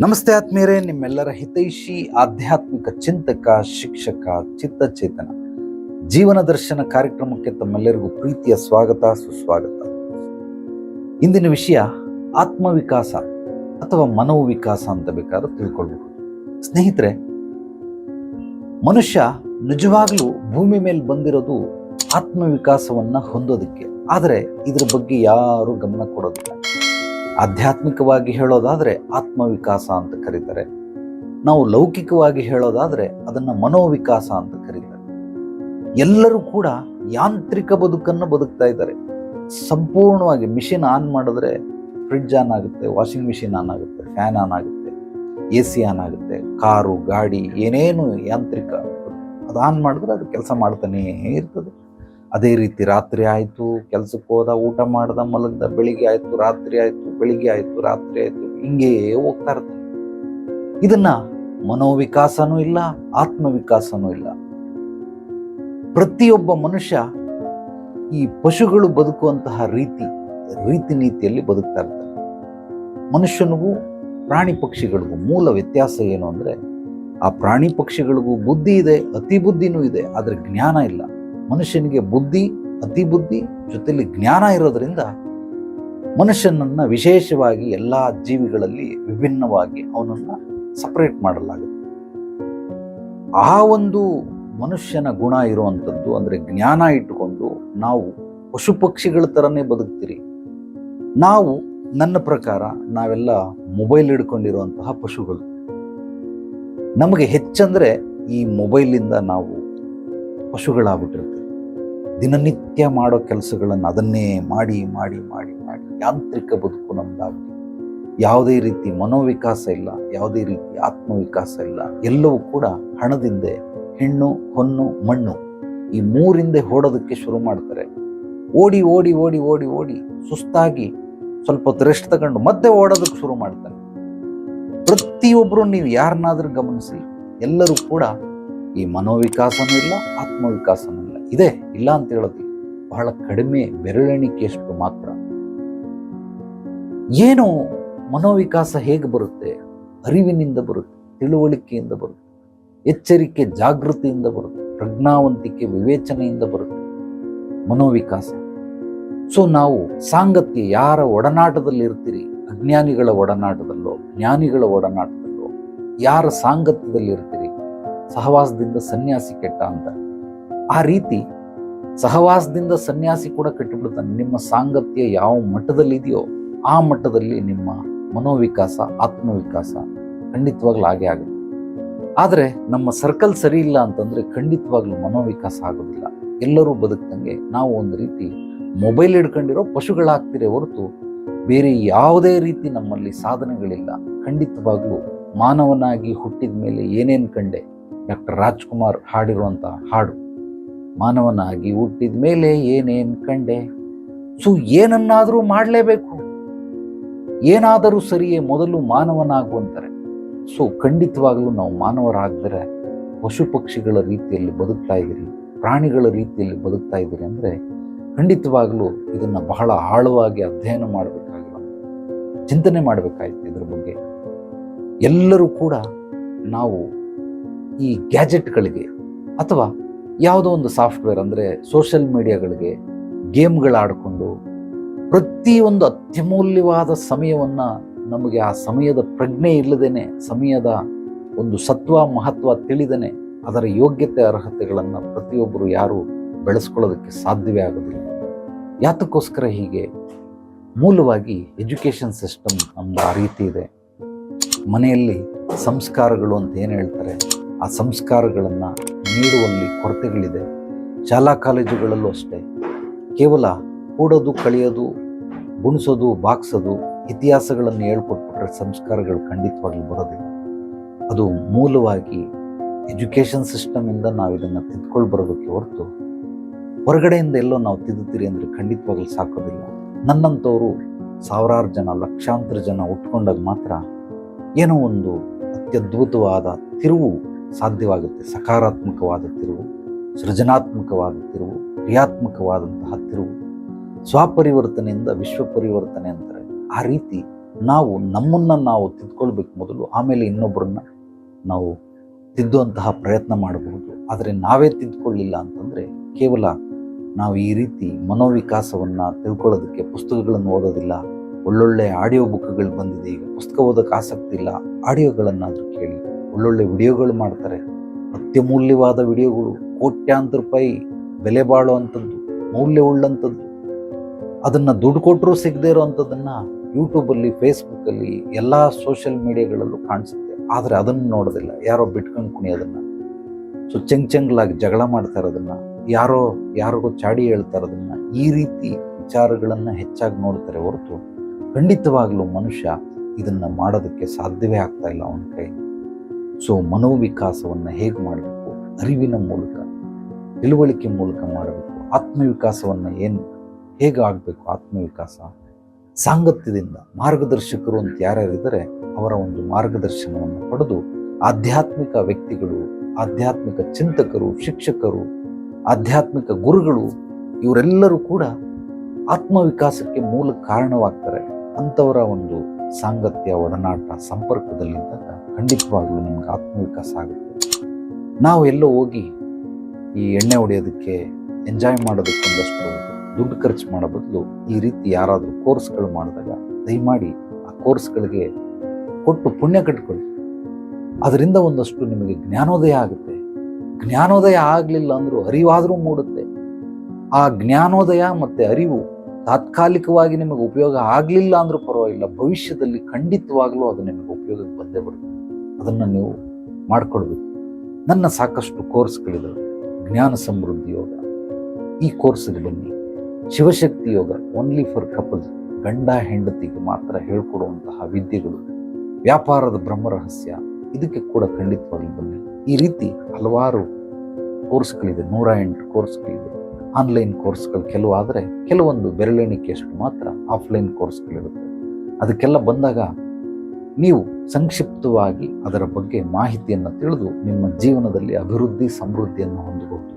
ನಮಸ್ತೆ ಆತ್ಮೀಯರೇ, ನಿಮ್ಮೆಲ್ಲರ ಹಿತೈಷಿ, ಆಧ್ಯಾತ್ಮಿಕ ಚಿಂತಕ, ಶಿಕ್ಷಕ, ಚಿತ್ತಚೇತನ. ಜೀವನ ದರ್ಶನ ಕಾರ್ಯಕ್ರಮಕ್ಕೆ ತಮ್ಮೆಲ್ಲರಿಗೂ ಪ್ರೀತಿಯ ಸ್ವಾಗತ, ಸುಸ್ವಾಗತ. ಇಂದಿನ ವಿಷಯ, ಆತ್ಮವಿಕಾಸ ಅಥವಾ ಮನೋವಿಕಾಸ ಅಂತ ಬೇಕಾದ್ರೂ ತಿಳ್ಕೊಳ್ಬೇಕು ಸ್ನೇಹಿತರೆ, ಮನುಷ್ಯ ನಿಜವಾಗ್ಲೂ ಭೂಮಿ ಮೇಲೆ ಬಂದಿರೋದು ಆತ್ಮವಿಕಾಸವನ್ನ ಹೊಂದೋದಕ್ಕೆ. ಆದರೆ ಇದ್ರ ಬಗ್ಗೆ ಯಾರು ಗಮನ ಕೊಡೋದಿಲ್ಲ. ಆಧ್ಯಾತ್ಮಿಕವಾಗಿ ಹೇಳೋದಾದರೆ ಆತ್ಮವಿಕಾಸ ಅಂತ ಕರೀತಾರೆ. ನಾವು ಲೌಕಿಕವಾಗಿ ಹೇಳೋದಾದರೆ ಅದನ್ನು ಮನೋವಿಕಾಸ ಅಂತ ಕರೀತಾರೆ. ಎಲ್ಲರೂ ಕೂಡ ಯಾಂತ್ರಿಕ ಬದುಕನ್ನು ಬದುಕ್ತಾ ಇದ್ದಾರೆ. ಸಂಪೂರ್ಣವಾಗಿ ಮಿಷಿನ್ ಆನ್ ಮಾಡಿದ್ರೆ ಫ್ರಿಡ್ಜ್ ಆನ್ ಆಗುತ್ತೆ, ವಾಷಿಂಗ್ ಮಿಷಿನ್ ಆನ್ ಆಗುತ್ತೆ, ಫ್ಯಾನ್ ಆನ್ ಆಗುತ್ತೆ, ಎ ಸಿ ಆನ್ ಆಗುತ್ತೆ, ಕಾರು, ಗಾಡಿ, ಏನೇನು ಯಾಂತ್ರಿಕ ಅದು ಆನ್ ಮಾಡಿದ್ರೆ ಅದು ಕೆಲಸ ಮಾಡ್ತಾನೇ ಇರ್ತದೆ. ಅದೇ ರೀತಿ ರಾತ್ರಿ ಆಯಿತು, ಕೆಲಸಕ್ಕೆ ಹೋದ, ಊಟ ಮಾಡ್ದ, ಮಲಗ್ದ, ಬೆಳಿಗ್ಗೆ ಆಯಿತು, ರಾತ್ರಿ ಆಯಿತು, ಬೆಳಿಗ್ಗೆ ಆಯಿತು, ರಾತ್ರಿ ಆಯಿತು, ಹಿಂಗೇ ಹೋಗ್ತಾ ಇರ್ತದೆ ಇದನ್ನ ಮನೋವಿಕಾಸನೂ ಇಲ್ಲ, ಆತ್ಮವಿಕಾಸನೂ ಇಲ್ಲ. ಪ್ರತಿಯೊಬ್ಬ ಮನುಷ್ಯ ಈ ಪಶುಗಳು ಬದುಕುವಂತಹ ರೀತಿ ರೀತಿ ನೀತಿಯಲ್ಲಿ ಬದುಕ್ತಾ ಇರ್ತಾರೆ ಮನುಷ್ಯನಿಗೂ ಪ್ರಾಣಿ ಪಕ್ಷಿಗಳಿಗೂ ಮೂಲ ವ್ಯತ್ಯಾಸ ಏನು ಅಂದರೆ, ಆ ಪ್ರಾಣಿ ಪಕ್ಷಿಗಳಿಗೂ ಬುದ್ಧಿ ಇದೆ, ಅತಿ ಬುದ್ಧಿನೂ ಇದೆ, ಆದರೆ ಜ್ಞಾನ ಇಲ್ಲ. ಮನುಷ್ಯನಿಗೆ ಬುದ್ಧಿ, ಅತಿ ಬುದ್ಧಿ ಜೊತೆಯಲ್ಲಿ ಜ್ಞಾನ ಇರೋದರಿಂದ ಮನುಷ್ಯನನ್ನು ವಿಶೇಷವಾಗಿ ಎಲ್ಲ ಜೀವಿಗಳಲ್ಲಿ ವಿಭಿನ್ನವಾಗಿ ಅವನನ್ನು ಸಪ್ರೇಟ್ ಮಾಡಲಾಗುತ್ತೆ. ಆ ಒಂದು ಮನುಷ್ಯನ ಗುಣ ಇರುವಂಥದ್ದು ಅಂದರೆ ಜ್ಞಾನ ಇಟ್ಟುಕೊಂಡು ನಾವು ಪಶು ಪಕ್ಷಿಗಳ ಥರನೇ ಬದುಕ್ತೀರಿ. ನಾವು ನನ್ನ ಪ್ರಕಾರ ನಾವೆಲ್ಲ ಮೊಬೈಲ್ ಹಿಡ್ಕೊಂಡಿರುವಂತಹ ಪಶುಗಳು. ನಮಗೆ ಹೆಚ್ಚಂದರೆ ಈ ಮೊಬೈಲಿಂದ ನಾವು ಪಶುಗಳಾಗ್ಬಿಟ್ಟಿರ್ತೀವಿ. ದಿನನಿತ್ಯ ಮಾಡೋ ಕೆಲಸಗಳನ್ನು ಅದನ್ನೇ ಮಾಡಿ ಮಾಡಿ ಮಾಡಿ ಮಾಡಿ ಯಾಂತ್ರಿಕ ಬದುಕು ನಮ್ದಾಗಲಿ. ಯಾವುದೇ ರೀತಿ ಮನೋವಿಕಾಸ ಇಲ್ಲ, ಯಾವುದೇ ರೀತಿ ಆತ್ಮವಿಕಾಸ ಇಲ್ಲ, ಎಲ್ಲವೂ ಕೂಡ ಹಣದಿಂದೆ ಹೆಣ್ಣು, ಹೊನ್ನು, ಮಣ್ಣು ಈ ಮೂರಿಂದೆ ಓಡೋದಕ್ಕೆ ಶುರು ಮಾಡ್ತಾರೆ. ಓಡಿ ಓಡಿ ಓಡಿ ಓಡಿ ಓಡಿ ಸುಸ್ತಾಗಿ ಸ್ವಲ್ಪ ಹೊತ್ತು ರೆಸ್ಟ್ ತಗೊಂಡು ಮತ್ತೆ ಓಡೋದಕ್ಕೆ ಶುರು ಮಾಡ್ತಾರೆ. ಪ್ರತಿಯೊಬ್ಬರು ನೀವು ಯಾರನ್ನಾದರೂ ಗಮನಿಸಿ ಎಲ್ಲರೂ ಕೂಡ ಈ ಮನೋವಿಕಾಸನೂ ಇಲ್ಲ, ಆತ್ಮವಿಕಾಸನೂ ಇದೆ, ಇಲ್ಲ ಅಂತ ಹೇಳೋದು ಬಹಳ ಕಡಿಮೆ ಬೆರಳೆಣಿಕೆಯಷ್ಟು ಮಾತ್ರ. ಏನು ಮನೋವಿಕಾಸ ಹೇಗೆ ಬರುತ್ತೆ? ಅರಿವಿನಿಂದ ಬರುತ್ತೆ, ತಿಳುವಳಿಕೆಯಿಂದ ಬರುತ್ತೆ, ಎಚ್ಚರಿಕೆ, ಜಾಗೃತಿಯಿಂದ ಬರುತ್ತೆ, ಪ್ರಜ್ಞಾವಂತಿಕೆ, ವಿವೇಚನೆಯಿಂದ ಬರುತ್ತೆ ಮನೋವಿಕಾಸ. ಸೊ ನಾವು ಸಾಂಗತ್ಯ ಯಾರ ಒಡನಾಟದಲ್ಲಿ ಇರ್ತೀರಿ? ಅಜ್ಞಾನಿಗಳ ಒಡನಾಟದಲ್ಲೋ, ಜ್ಞಾನಿಗಳ ಒಡನಾಟದಲ್ಲೋ, ಯಾರ ಸಾಂಗತ್ಯದಲ್ಲಿ ಇರ್ತೀರಿ? ಸಹವಾಸದಿಂದ ಸನ್ಯಾಸಿ ಕೆಟ್ಟ ಅಂತ. ಆ ರೀತಿ ಸಹವಾಸದಿಂದ ಸನ್ಯಾಸಿ ಕೂಡ ಕಟ್ಟಿಬಿಡ್ತಾನೆ ನಿಮ್ಮ ಸಾಂಗತ್ಯ ಯಾವ ಮಟ್ಟದಲ್ಲಿದೆಯೋ ಆ ಮಟ್ಟದಲ್ಲಿ ನಿಮ್ಮ ಮನೋವಿಕಾಸ, ಆತ್ಮವಿಕಾಸ ಖಂಡಿತವಾಗ್ಲೂ ಹಾಗೆ ಆಗುತ್ತೆ. ಆದರೆ ನಮ್ಮ ಸರ್ಕಲ್ ಸರಿ ಇಲ್ಲ ಅಂತಂದರೆ ಖಂಡಿತವಾಗ್ಲೂ ಮನೋವಿಕಾಸ ಆಗೋದಿಲ್ಲ. ಎಲ್ಲರೂ ಬದುಕ್ದಂಗೆ ನಾವು ಒಂದು ರೀತಿ ಮೊಬೈಲ್ ಹಿಡ್ಕೊಂಡಿರೋ ಪಶುಗಳಾಗ್ತಿರೇ ಹೊರತು ಬೇರೆ ಯಾವುದೇ ರೀತಿ ನಮ್ಮಲ್ಲಿ ಸಾಧನೆಗಳಿಲ್ಲ. ಖಂಡಿತವಾಗ್ಲೂ ಮಾನವನಾಗಿ ಹುಟ್ಟಿದ ಮೇಲೆ ಏನೇನು ಕಂಡೆ? ಡಾಕ್ಟರ್ ರಾಜ್ಕುಮಾರ್ ಹಾಡಿರುವಂಥ ಹಾಡು. ಮಾನವನಾಗಿ ಹುಟ್ಟಿದ ಮೇಲೆ ಏನೇನ್ ಕಂಡೆ? ಸೊ ಏನನ್ನಾದರೂ ಮಾಡಲೇಬೇಕು. ಏನಾದರೂ ಸರಿಯೇ ಮೊದಲು ಮಾನವನಾಗುವಂತಾರೆ. ಸೊ ಖಂಡಿತವಾಗಲೂ ನಾವು ಮಾನವರಾಗದರೆ ಪಶು ಪಕ್ಷಿಗಳ ರೀತಿಯಲ್ಲಿ ಬದುಕ್ತಾ ಇದ್ದೀರಿ, ಪ್ರಾಣಿಗಳ ರೀತಿಯಲ್ಲಿ ಬದುಕ್ತಾ ಇದ್ದೀರಿ ಅಂದರೆ ಖಂಡಿತವಾಗಲೂ ಇದನ್ನು ಬಹಳ ಆಳವಾಗಿ ಅಧ್ಯಯನ ಮಾಡಬೇಕಾಗಿಲ್ಲ ಚಿಂತನೆ ಮಾಡಬೇಕಾಯ್ತು ಇದ್ರ ಬಗ್ಗೆ. ಎಲ್ಲರೂ ಕೂಡ ನಾವು ಈ ಗ್ಯಾಜೆಟ್ಗಳಿಗೆ ಅಥವಾ ಯಾವುದೋ ಒಂದು ಸಾಫ್ಟ್ವೇರ್ ಅಂದರೆ ಸೋಷಿಯಲ್ ಮೀಡಿಯಾಗಳಿಗೆ ಗೇಮ್ಗಳಾಡಿಕೊಂಡು ಪ್ರತಿಯೊಂದು ಅತ್ಯಮೂಲ್ಯವಾದ ಸಮಯವನ್ನು ನಮಗೆ ಆ ಸಮಯದ ಪ್ರಜ್ಞೆ ಇಲ್ಲದೇನೆ, ಸಮಯದ ಒಂದು ಸತ್ವ, ಮಹತ್ವ ತಿಳಿದನೆ ಅದರ ಯೋಗ್ಯತೆ, ಅರ್ಹತೆಗಳನ್ನು ಪ್ರತಿಯೊಬ್ಬರು ಯಾರು ಬೆಳೆಸ್ಕೊಳ್ಳೋದಕ್ಕೆ ಸಾಧ್ಯವೇ ಆಗೋದಿಲ್ಲ. ಯಾತಕ್ಕೋಸ್ಕರ ಹೀಗೆ ಮೂಲವಾಗಿ ಎಜುಕೇಷನ್ ಸಿಸ್ಟಮ್ ನಮ್ಮ ಆ ರೀತಿ ಇದೆ. ಮನೆಯಲ್ಲಿ ಸಂಸ್ಕಾರಗಳು ಅಂತ ಏನು ಹೇಳ್ತಾರೆ? ಆ ಸಂಸ್ಕಾರಗಳನ್ನು ನೀಡುವಲ್ಲಿ ಕೊರತೆಗಳಿದೆ. ಶಾಲಾ ಕಾಲೇಜುಗಳಲ್ಲೂ ಅಷ್ಟೇ. ಕೇವಲ ಕೂಡೋದು, ಕಳೆಯೋದು, ಗುಣಿಸೋದು, ಬಾಕ್ಸೋದು ಇತಿಹಾಸಗಳನ್ನು ಹೇಳ್ಕೊಟ್ಬಿಟ್ರೆ ಸಂಸ್ಕಾರಗಳು ಖಂಡಿತವಾಗಿ ಬರೋದಿಲ್ಲ. ಅದು ಮೂಲವಾಗಿ ಎಜುಕೇಷನ್ ಸಿಸ್ಟಮಿಂದ ನಾವು ಇದನ್ನು ತಿದ್ಕೊಂಡು ಬರೋದಕ್ಕೆ ಹೊರತು ಹೊರಗಡೆಯಿಂದ ಎಲ್ಲೋ ನಾವು ತಿದ್ದುತ್ತೀರಿ ಅಂದರೆ ಖಂಡಿತವಾಗ್ಲೂ ಸಾಕೋದಿಲ್ಲ. ನನ್ನಂಥವರು ಸಾವಿರಾರು ಜನ, ಲಕ್ಷಾಂತರ ಜನ ಉಟ್ಕೊಂಡಾಗ ಮಾತ್ರ ಏನೋ ಒಂದು ಅತ್ಯದ್ಭುತವಾದ ತಿರುವು ಸಾಧ್ಯವಾಗುತ್ತೆ. ಸಕಾರಾತ್ಮಕವಾದ ತಿರುವು ಸೃಜನಾತ್ಮಕವಾದ ತಿರುವು ಕ್ರಿಯಾತ್ಮಕವಾದಂತಹ ತಿರುವು ಸ್ವಪರಿವರ್ತನೆಯಿಂದ ವಿಶ್ವ ಪರಿವರ್ತನೆ ಅಂತಾರೆ ಆ ರೀತಿ ನಾವು ನಮ್ಮನ್ನು ನಾವು ತಿದ್ಕೊಳ್ಬೇಕು ಮೊದಲು, ಆಮೇಲೆ ಇನ್ನೊಬ್ಬರನ್ನ ನಾವು ತಿದ್ದುವಂತಹ ಪ್ರಯತ್ನ ಮಾಡಬಹುದು. ಆದರೆ ನಾವೇ ತಿದ್ಕೊಳ್ಳಿಲ್ಲ ಅಂತಂದರೆ ಕೇವಲ ನಾವು ಈ ರೀತಿ ಮನೋವಿಕಾಸವನ್ನು ತಿಳ್ಕೊಳ್ಳೋದಕ್ಕೆ ಪುಸ್ತಕಗಳನ್ನು ಓದೋದಿಲ್ಲ, ಒಳ್ಳೊಳ್ಳೆ ಆಡಿಯೋ ಬುಕ್ಗಳು ಬಂದಿದೆ, ಈಗ ಪುಸ್ತಕ ಓದೋಕ್ಕೆ ಆಸಕ್ತಿ ಇಲ್ಲ, ಆಡಿಯೋಗಳನ್ನಾದರೂ ಕೇಳಿ. ಒಳ್ಳೊಳ್ಳೆ ವಿಡಿಯೋಗಳು ಮಾಡ್ತಾರೆ. ಅತ್ಯಮೂಲ್ಯವಾದ ವಿಡಿಯೋಗಳು, ಕೋಟ್ಯಾಂತರ ರೂಪಾಯಿ ಬೆಲೆ ಬಾಳುವಂಥದ್ದು, ಮೌಲ್ಯವುಳ್ಳಂಥದ್ದು. ಅದನ್ನು ದುಡ್ಡು ಕೊಟ್ಟರೂ ಸಿಗದೇ ಇರೋವಂಥದ್ದನ್ನು ಯೂಟ್ಯೂಬಲ್ಲಿ ಫೇಸ್ಬುಕ್ಕಲ್ಲಿ ಎಲ್ಲ ಸೋಷಿಯಲ್ ಮೀಡಿಯಾಗಳಲ್ಲೂ ಕಾಣಿಸುತ್ತೆ. ಆದರೆ ಅದನ್ನು ನೋಡೋದಿಲ್ಲ. ಯಾರೋ ಬಿಟ್ಕೊಂಡು ಕುಣಿಯೋದನ್ನು. ಸೊ ಚೆಂಗ್ ಚೆಂಗ್ಲಾಗಿ ಜಗಳ ಮಾಡ್ತಾ ಇರೋದನ್ನು, ಯಾರೋ ಯಾರಿಗೋ ಚಾಡಿ ಹೇಳ್ತಾರೆ ಅದನ್ನು ಈ ರೀತಿ ವಿಚಾರಗಳನ್ನು ಹೆಚ್ಚಾಗಿ ನೋಡ್ತಾರೆ ಹೊರತು ಖಂಡಿತವಾಗಲೂ ಮನುಷ್ಯ ಇದನ್ನು ಮಾಡೋದಕ್ಕೆ ಸಾಧ್ಯವೇ ಆಗ್ತಾ ಇಲ್ಲ ಅವನ ಕೈ ಸೊ ಮನೋವಿಕಾಸವನ್ನು ಹೇಗೆ ಮಾಡಬೇಕು? ಅರಿವಿನ ಮೂಲಕ, ತಿಳುವಳಿಕೆ ಮೂಲಕ ಮಾಡಬೇಕು. ಆತ್ಮವಿಕಾಸವನ್ನು ಏನು, ಹೇಗೆ ಆಗಬೇಕು ಆತ್ಮವಿಕಾಸ? ಸಾಂಗತ್ಯದಿಂದ ಮಾರ್ಗದರ್ಶಕರು ಅಂತ ಯಾರ್ಯಾರಿದ್ದಾರೆ, ಅವರ ಒಂದು ಮಾರ್ಗದರ್ಶನವನ್ನು ಪಡೆದು ಆಧ್ಯಾತ್ಮಿಕ ವ್ಯಕ್ತಿಗಳು, ಆಧ್ಯಾತ್ಮಿಕ ಚಿಂತಕರು, ಶಿಕ್ಷಕರು, ಆಧ್ಯಾತ್ಮಿಕ ಗುರುಗಳು ಇವರೆಲ್ಲರೂ ಕೂಡ ಆತ್ಮವಿಕಾಸಕ್ಕೆ ಮೂಲ ಕಾರಣವಾಗ್ತಾರೆ ಅಂಥವರ ಒಂದು ಸಾಂಗತ್ಯ, ಒಡನಾಟ ಸಂಪರ್ಕದಲ್ಲಿದ್ದಾಗ ಖಂಡಿತವಾಗ್ಲೂ ನಿಮ್ಗೆ ಆತ್ಮವಿಕಾಸ ಆಗುತ್ತೆ. ನಾವು ಎಲ್ಲೋ ಹೋಗಿ ಈ ಎಣ್ಣೆ ಹೊಡೆಯೋದಕ್ಕೆ ಎಂಜಾಯ್ ಮಾಡೋದಕ್ಕೆ ಒಂದಷ್ಟು ದುಡ್ಡು ಖರ್ಚು ಮಾಡೋ ಬದಲು ಈ ರೀತಿ ಯಾರಾದರೂ ಕೋರ್ಸ್ಗಳು ಮಾಡಿದಾಗ ದಯಮಾಡಿ ಆ ಕೋರ್ಸ್ಗಳಿಗೆ ಕೊಟ್ಟು ಪುಣ್ಯ ಕಟ್ಕೊಳ್ಳಿ. ಅದರಿಂದ ಒಂದಷ್ಟು ನಿಮಗೆ ಜ್ಞಾನೋದಯ ಆಗುತ್ತೆ. ಜ್ಞಾನೋದಯ ಆಗಲಿಲ್ಲ ಅಂದರೂ ಅರಿವಾದರೂ ಮೂಡುತ್ತೆ. ಆ ಜ್ಞಾನೋದಯ ಮತ್ತು ಅರಿವು ತಾತ್ಕಾಲಿಕವಾಗಿ ನಿಮಗೆ ಉಪಯೋಗ ಆಗಲಿಲ್ಲ ಅಂದರೂ ಪರವಾಗಿಲ್ಲ, ಭವಿಷ್ಯದಲ್ಲಿ ಖಂಡಿತವಾಗಲೂ ಅದು ನಿಮಗೆ ಉಪಯೋಗಕ್ಕೆ ಬಂದೇ ಬರುತ್ತೆ. ಅದನ್ನು ನೀವು ಮಾಡಿಕೊಡ್ಬೇಕು ನನ್ನ ಸಾಕಷ್ಟು ಕೋರ್ಸ್ಗಳಿದ್ದಾವೆ ಜ್ಞಾನ ಸಮೃದ್ಧಿ ಯೋಗ. ಈ ಕೋರ್ಸಿಗೆ ಬನ್ನಿ. Shivashakti Yoga only for couples ಗಂಡ ಹೆಂಡತಿಗೆ ಮಾತ್ರ ಹೇಳ್ಕೊಡುವಂತಹ ವಿದ್ಯೆಗಳು. ವ್ಯಾಪಾರದ ಬ್ರಹ್ಮರಹಸ್ಯ, ಇದಕ್ಕೆ ಕೂಡ ಖಂಡಿತವಾಗಿ ಬನ್ನಿ. ಈ ರೀತಿ ಹಲವಾರು ಕೋರ್ಸ್ಗಳಿದೆ, ನೂರ ಎಂಟು ಕೋರ್ಸ್ಗಳಿದೆ. ಆನ್ಲೈನ್ ಕೋರ್ಸ್ಗಳು ಕೆಲವು ಆದರೆ, ಕೆಲವೊಂದು ಬೆರಳೆಣಿಕೆಯಷ್ಟು ಮಾತ್ರ ಆಫ್ಲೈನ್ ಕೋರ್ಸ್ಗಳಿರುತ್ತೆ. ಅದಕ್ಕೆಲ್ಲ ಬಂದಾಗ ನೀವು ಸಂಕ್ಷಿಪ್ತವಾಗಿ ಅದರ ಬಗ್ಗೆ ಮಾಹಿತಿಯನ್ನು ತಿಳಿದು ನಿಮ್ಮ ಜೀವನದಲ್ಲಿ ಅಭಿವೃದ್ಧಿ ಸಮೃದ್ಧಿಯನ್ನು ಹೊಂದಬಹುದು.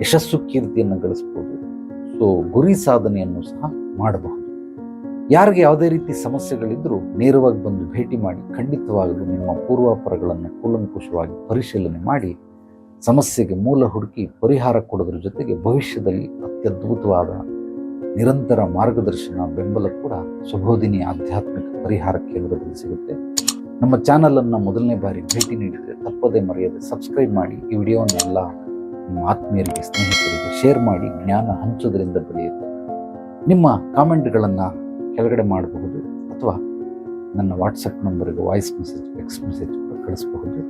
ಯಶಸ್ಸು ಕೀರ್ತಿಯನ್ನು ಗಳಿಸ್ಬೋದು ಸೊ ಗುರಿ ಸಾಧನೆಯನ್ನು ಸಹ ಮಾಡಬಹುದು. ಯಾರಿಗೆ ಯಾವುದೇ ರೀತಿ ಸಮಸ್ಯೆಗಳಿದ್ದರೂ ನೇರವಾಗಿ ಬಂದು ಭೇಟಿ ಮಾಡಿ ಖಂಡಿತವಾಗಲು ನಿಮ್ಮ ಪೂರ್ವಾಪರಗಳನ್ನು ಕೂಲಂಕುಷವಾಗಿ ಪರಿಶೀಲನೆ ಮಾಡಿ, ಸಮಸ್ಯೆಗೆ ಮೂಲ ಹುಡುಕಿ ಪರಿಹಾರ ಕೊಡೋದ್ರ ಜೊತೆಗೆ ಭವಿಷ್ಯದಲ್ಲಿ ಅತ್ಯದ್ಭುತವಾದ ನಿರಂತರ ಮಾರ್ಗದರ್ಶನ, ಬೆಂಬಲ ಕೂಡ ಸುಬೋಧಿನಿ ಆಧ್ಯಾತ್ಮಿಕ ಪರಿಹಾರ ಕೇಂದ್ರದಲ್ಲಿ ಸಿಗುತ್ತೆ. ನಮ್ಮ ಚಾನಲನ್ನು ಮೊದಲನೇ ಬಾರಿ ಭೇಟಿ ನೀಡಿದರೆ ತಪ್ಪದೇ ಮರೆಯದೆ ಸಬ್ಸ್ಕ್ರೈಬ್ ಮಾಡಿ, ಈ ವಿಡಿಯೋವನ್ನೆಲ್ಲ ನಿಮ್ಮ ಆತ್ಮೀಯರಿಗೆ, ಸ್ನೇಹಿತರಿಗೆ ಶೇರ್ ಮಾಡಿ, ಜ್ಞಾನ ಹಂಚೋದ್ರಿಂದ ಬೆಳೆಯುತ್ತೆ. ನಿಮ್ಮ ಕಾಮೆಂಟ್ಗಳನ್ನು ಕೆಳಗಡೆ ಮಾಡಬಹುದು ಅಥವಾ ನನ್ನ ವಾಟ್ಸಪ್ ನಂಬರ್ಗೆ ವಾಯ್ಸ್ ಮೆಸೇಜ್ ಟೆಕ್ಸ್ಟ್ ಮೆಸೇಜ್ ಕಳಿಸಬಹುದು.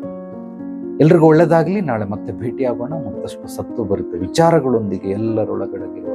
ಎಲ್ರಿಗೂ ಒಳ್ಳೆಯದಾಗಲಿ ನಾಳೆ ಮತ್ತೆ ಭೇಟಿಯಾಗೋಣ. ಮತ್ತಷ್ಟು ಸತ್ತು ಬರುತ್ತೆ ವಿಚಾರಗಳೊಂದಿಗೆ ಎಲ್ಲರೊಳಗಡೆಗಿರುವ